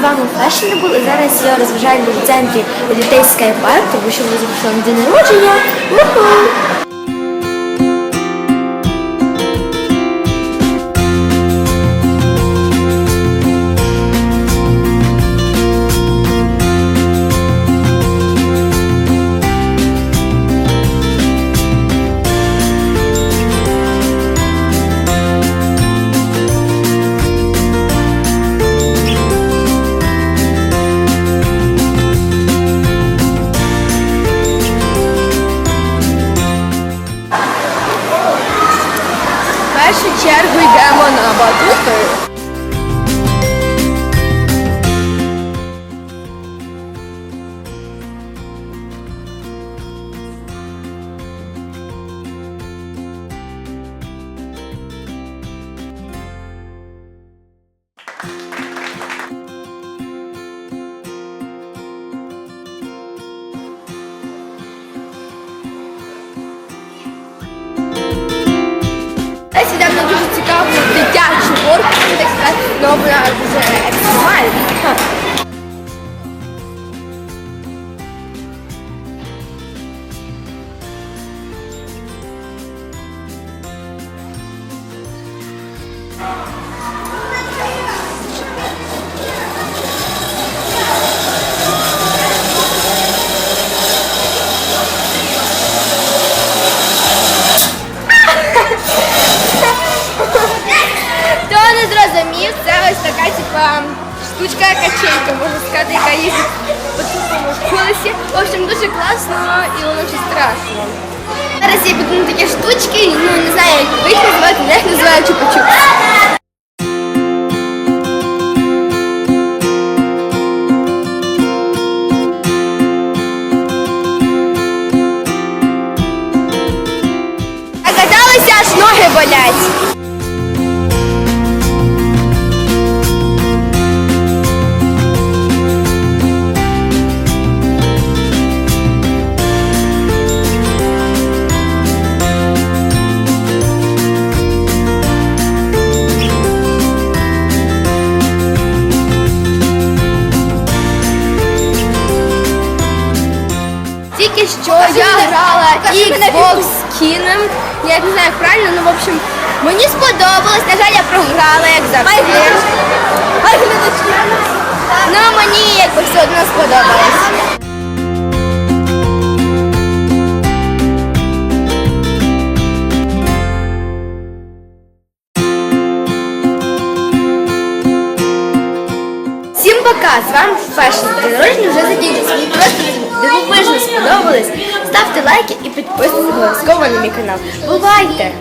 вами Fashionable. І Зараз я розважаю в центрі дітей Skypark, тому що ми зробили день народження. enxergo e gamo não. Ось така типа штучка качелька, можна сказати, яка їздить по такому колесі. В общем, дуже класно і воно дуже страшно. Зараз я піду такі штучки, ну не знаю, як ви їх називаєте, я їх чупа-чупс. Каталися, аж ноги болять. Тільки що я грала Xbox кіном. Я не знаю як правильно, ну в общем, мені сподобалось. На жаль, я програла, як завжди. Ну мені якби все пока! З вами перший народження вже закінчився. Мені просто дивовижно сподобалось. Ставте лайки і підписуйтесь обов'язково на мій канал. Бувайте!